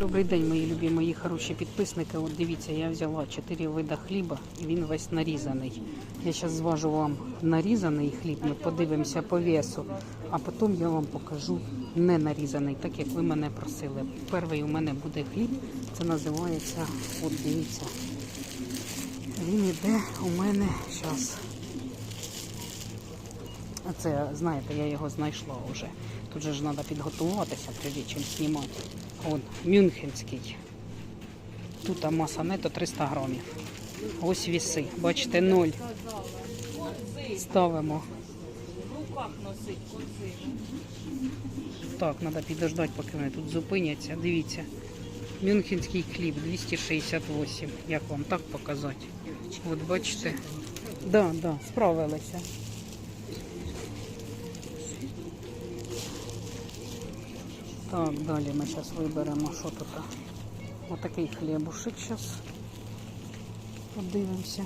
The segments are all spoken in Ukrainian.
Добрий день, мої любі, мої хороші підписники. От дивіться, я взяла 4 вида хліба і він весь нарізаний. Я зараз зважу вам нарізаний хліб, ми подивимося по весу, а потім я вам покажу не нарізаний, так як ви мене просили. Перший у мене буде хліб, це називається, от дивіться, він іде у мене зараз. Це, знаєте, я його знайшла вже. Тут же ж треба підготуватися, прежде чим знімати. От, мюнхенський. Тут маса нето 300 грамів. Ось віси. Бачите, ноль. Ставимо. Так, треба підождати, поки вони тут зупиняться. Дивіться. Мюнхенський хліб 268. Як вам так показати? От бачите. Да, да, справилися. Так, далі ми зараз виберемо, що тут. Отакий хлібушек зараз. Подивимося.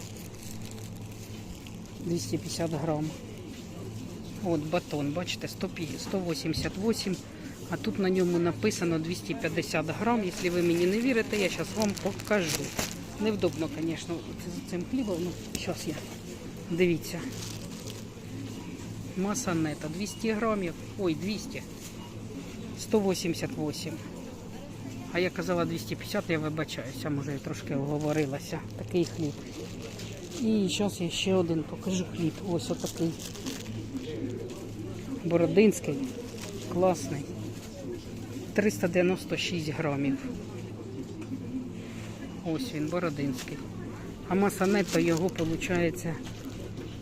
250 грам. От батон, бачите, 188, а тут на ньому написано 250 грам. Якщо ви мені не вірите, я зараз вам покажу. Невдобно, звісно, з цим хлібом. Ну, зараз я. Дивіться. Маса нета 200 грамів. Ой, 200. 188. А я казала 250, я вибачаюся, може я трошки оговорилася. Такий хліб. І зараз я ще один покажу хліб. Ось отакий. Бородинський. Класний. 396 грамів. Ось він, Бородинський. А маса нетто його виходить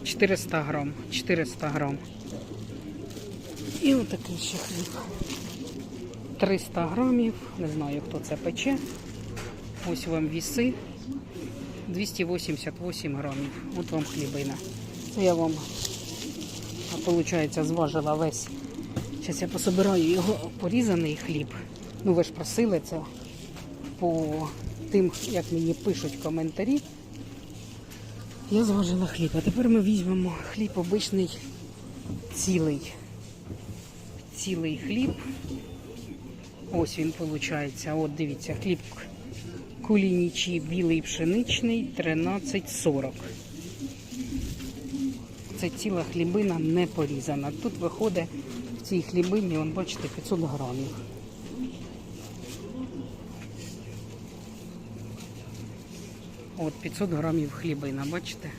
400 грам. 400 грам. І отакий ще хліб. 300 грамів, не знаю, хто це пече. Ось вам віси. 288 грамів. От вам хлібина. Я вам, виходить, зважила весь. Зараз я пособираю його порізаний хліб. Ну, ви ж просили це по тим, як мені пишуть коментарі. Я зважила хліб. А тепер ми візьмемо хліб обичний цілий. Цілий хліб. Ось він виходить. От дивіться, хліб кулінічий білий пшеничний 13,40. Це ціла хлібина не порізана. Тут виходить в цій хлібині, вон, бачите, 500 грамів. От 500 грамів хлібина, бачите?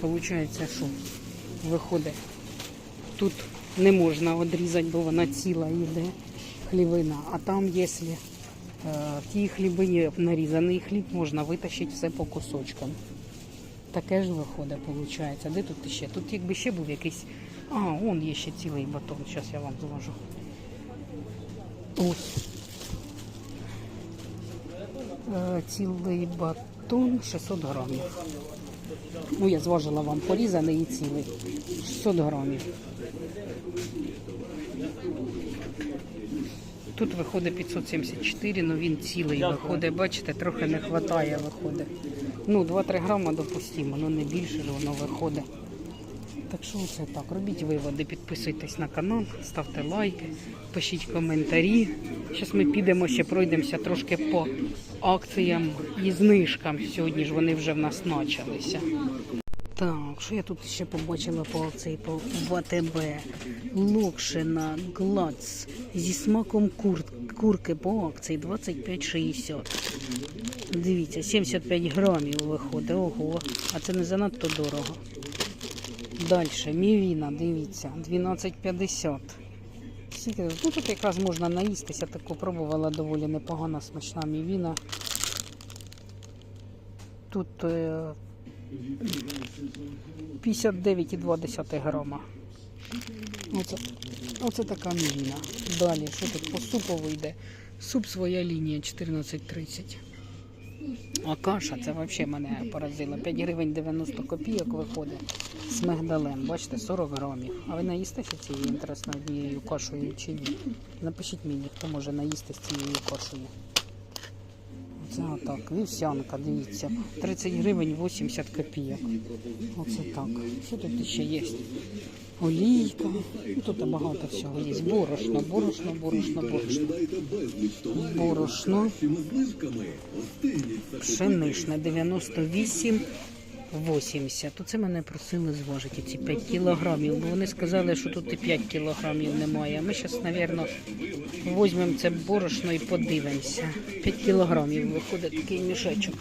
Получається, що виходить. Тут не можна відрізати, бо вона ціла йде хлібина. А там, якщо е, в тій хлібині нарізаний хліб, можна витащити все по кусочкам. Таке ж виходить, виходить. Де тут ще? Тут якби ще був якийсь. А, вон є ще цілий батон. Зараз я вам зложу. Ось. Е, Цілий батон 600 грамів. Ну, я зважила вам порізаний і цілий. 600 грамів. Тут виходить 574, але він цілий виходить. Бачите, трохи не вистачає виходить. Ну, 2-3 грама допустимо, але не більше ж воно виходить. Так що це так. Робіть виводи, підписуйтесь на канал, ставте лайки, пишіть коментарі. Зараз ми підемо ще пройдемося трошки по акціям і знижкам. Сьогодні ж вони вже в нас почалися. Так, що я тут ще побачила по акції по ВТБ? Локшина, глац зі смаком кур... курки по акції 25,60. Дивіться, 75 грамів виходить. Ого, а це не занадто дорого. Далі, мівіна, дивіться, 12,50. Ну тут якраз можна наїстися, таку пробувала доволі непогана смачна мівіна. Тут е, 59,2 грама. Оце, оце така мівіна. Далі, що тут по супову йде? Суп своя лінія 14,30. А каша, це взагалі мене поразило. 5 гривень 90 копійок виходить з мигдалем. Бачите, 40 грамів. А ви наїстеся цією інтересно однією кашею чи ні? Напишіть мені, хто може наїсти з цією кашею. Це отак. Вівсянка, дивіться. 30 гривень 80 копійок. Оце так. Що тут ще є? Олійка. Ну, Тут багато всього є. Борошно, борошно, борошно, борошно. Борошно. Пшеничне 98 80. То це мене просили зважити ці 5 кілограмів, бо вони сказали, що тут і 5 кілограмів немає. Ми зараз, мабуть, візьмемо це борошно і подивимося. 5 кілограмів виходить такий мішечок.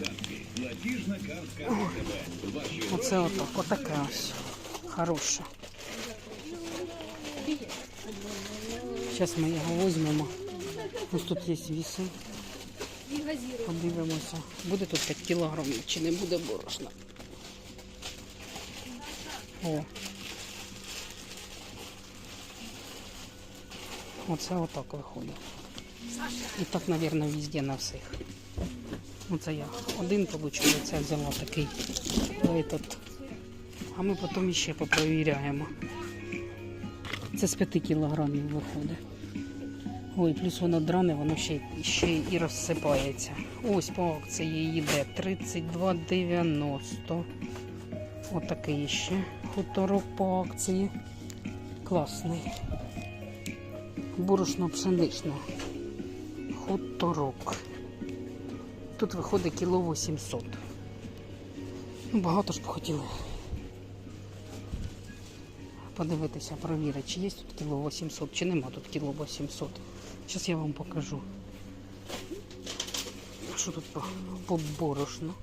Оце отак, отаке ось. Хороше. Зараз ми його візьмемо. Ось тут є віси. Подивимося, буде тут 5 кілограмів чи не буде борошна. О. Оце отак виходить. І так, мабуть, везде на всіх. Оце я один получив, це взяла такий этот. А ми потім ще попровіряємо. Це з 5 кілограмів виходить. Ой, плюс воно дране, воно ще, ще і розсипається. Ось по акції йде 32,90. Отакий ще хуторок по акції. Класний. Борошно пшеничне. Хуторок. Тут виходить кіло 800. Ну, багато ж б хотіли. Подивитися, провірити, чи є тут кіло 800, чи нема тут кіло 800. Зараз я вам покажу. Що тут по, по борошну?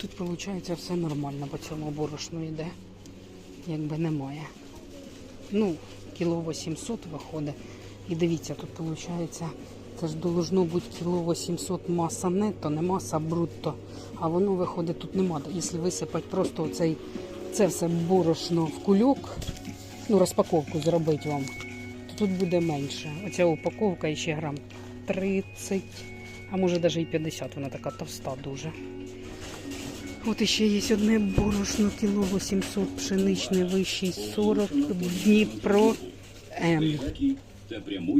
Тут виходить все нормально по цьому борошну йде. Якби немає. Ну, кіло 800 виходить. І дивіться, тут виходить, це ж должно бути кіло 800 маса нетто, не маса брутто. А воно виходить, тут нема. Якщо висипати просто оцей, це все борошно в кульок, ну розпаковку зробити вам, то тут буде менше. Оця упаковка ще грам 30, а може навіть і 50, вона така товста дуже. От іще є одне борошно, кіло 800, пшеничне вищий 40, Дніпро М.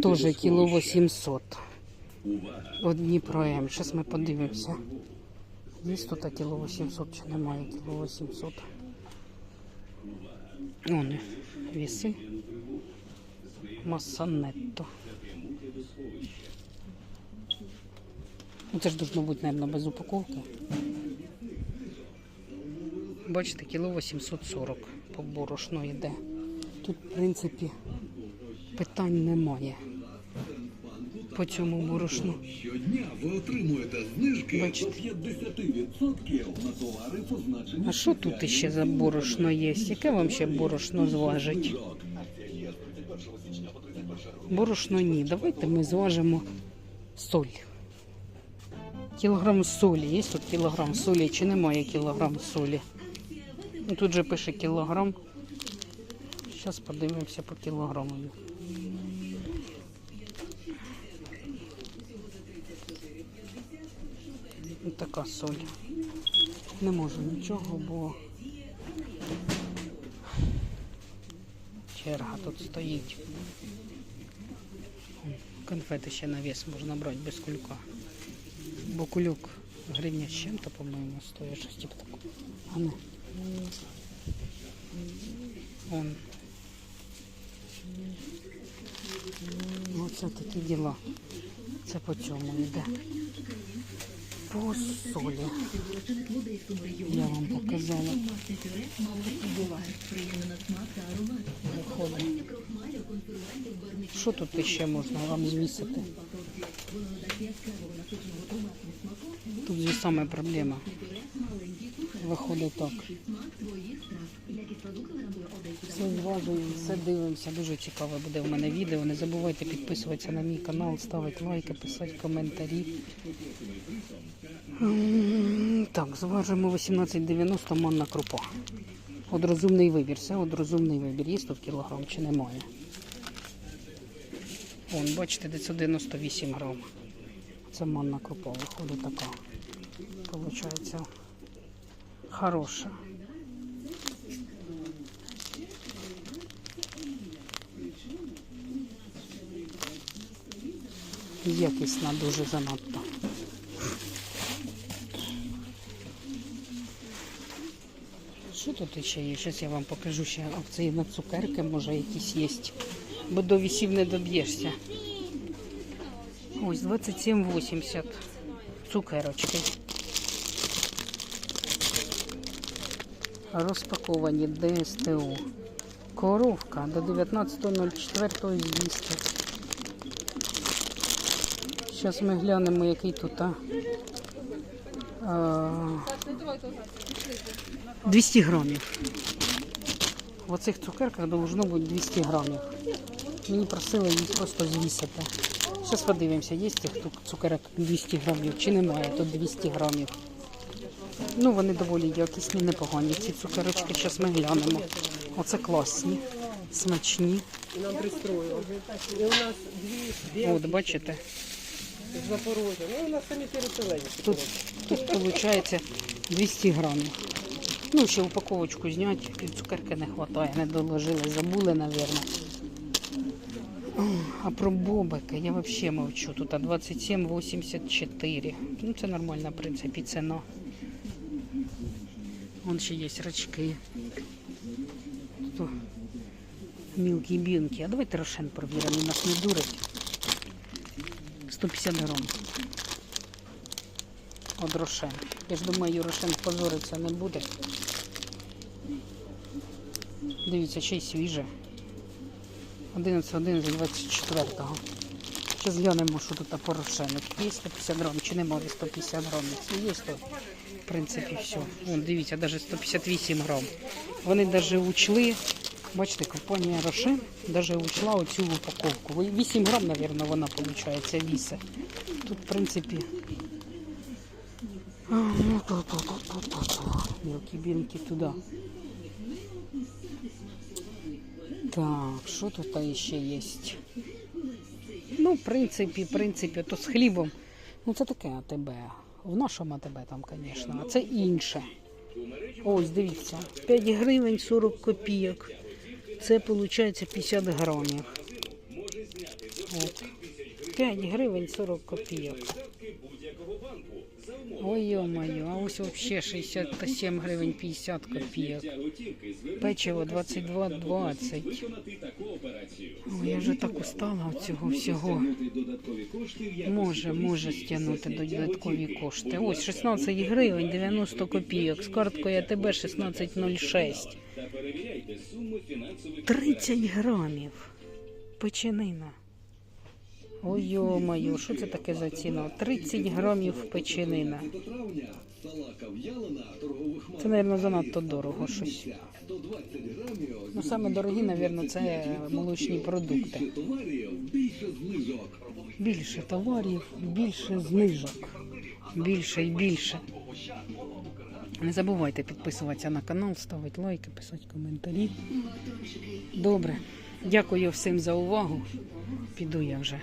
Теж кіло 800. От Дніпро М. Зараз ми подивимося. Є тут кіло 800 чи немає кіло 800. Вони віси. Маса нетто. Ну, це ж должно бути, мабуть, без упаковки. Бачите, кіло 840 по борошну йде. Тут, в принципі, питань немає по цьому борошну. Щодня ви отримуєте знижки Бачите. до 50% на товари, позначені А що тут іще за борошно є? Яке вам ще борошно зважить? Борошно ні. Давайте ми зважимо соль. Кілограм солі. Є тут кілограм солі чи немає кілограм солі? Тут же пише кілограм. Зараз подивимося по кілограму. Така соль. Не можу нічого, бо черга тут стоїть. Конфети ще на вес можна брати без кулька. Бо кульок гривня з чим-то, по-моєму, стоїть щось типу такого. А не. Он. Оце такі діла. Це по цьому йде. По. Я вам показала. Що тут ще можна вам звісити? Тут же саме проблема. Виходить так. Все зважуємо, все дивимося. Дуже цікаве буде в мене відео. Не забувайте підписуватися на мій канал, ставити лайки, писати коментарі. Так, зважимо 18,90 манна крупа. От розумний вибір. Це от розумний вибір. Є тут кілограм чи немає? Вон, бачите, 998 грам. Це манна крупа виходить така. Получається хороша. Якісна дуже занадто. Тут ще є? Щось я вам покажу ще акції на цукерки, може якісь є. Бо до вісів не доб'єшся. Ось 27,80 цукерочки. Розпаковані ДСТУ. Коровка до 19.04 з'їсти. Зараз ми глянемо, який тут. А. А, 200 грамів. В оцих цукерках должно бути 200 грамів. Мені просили їх просто звісити. Зараз подивимося, є тих цукерок 200 грамів чи немає тут 200 грамів. Ну, вони доволі якісні, непогані. Ці цукерочки зараз ми глянемо. Оце класні, смачні. Нам пристроїли. І у нас дві От, бачите, Запорожжя. Ну, у нас самі переселені. тут, тут виходить 200 грамів. Ну, ще упаковочку зняти, цукерки не вистачає, не доложили, забули, мабуть. А про бобики я взагалі мовчу. Тут а 27,84. Ну, це нормальна, в принципі, ціна. Вон ще є рачки. Тут мілкі бінки. А давайте рошен провіримо, нас не дурить. 150 грам. От рошен. Я ж думаю, рошен позориться не буде. Дивіться, ще й свіже. 11, 11, 24-го. Зараз глянемо, що тут по рошену. Є 150 грам чи немає 150 грам. Якщо є, то в принципі все. Вон, дивіться, навіть 158 грам. Вони навіть учли, бачите, компанія Рошен навіть учла оцю упаковку. 8 грам, мабуть, вона виходить, вісе. Тут, в принципі, Мелкі бінки туди. Так, що тут ще є? Ну, в принципі, в принципі, то з хлібом. Ну, це таке АТБ. В нашому АТБ там, звісно, а це інше. Ось, дивіться, 5 гривень 40 копійок. Це виходить 50 грамів. От. 5 гривень 40 копійок. Ой, ё-моё, а ось вообще 67 гривень 50 копійок. Печиво 22,20. Ой, я вже так устала від цього всього. Може, може стягнути додаткові кошти. Ось 16 гривень 90 копійок. З карткою АТБ 16,06. 30 грамів. Печенина. Ой, йо-моє, що це таке за ціна? 30 грамів печенина. Це, мабуть, занадто дорого щось. Ну, саме дорогі, мабуть, це молочні продукти. Більше товарів, більше знижок. Більше і більше. Не забувайте підписуватися на канал, ставити лайки, писати коментарі. Добре. Дякую всім за увагу. Піду я вже.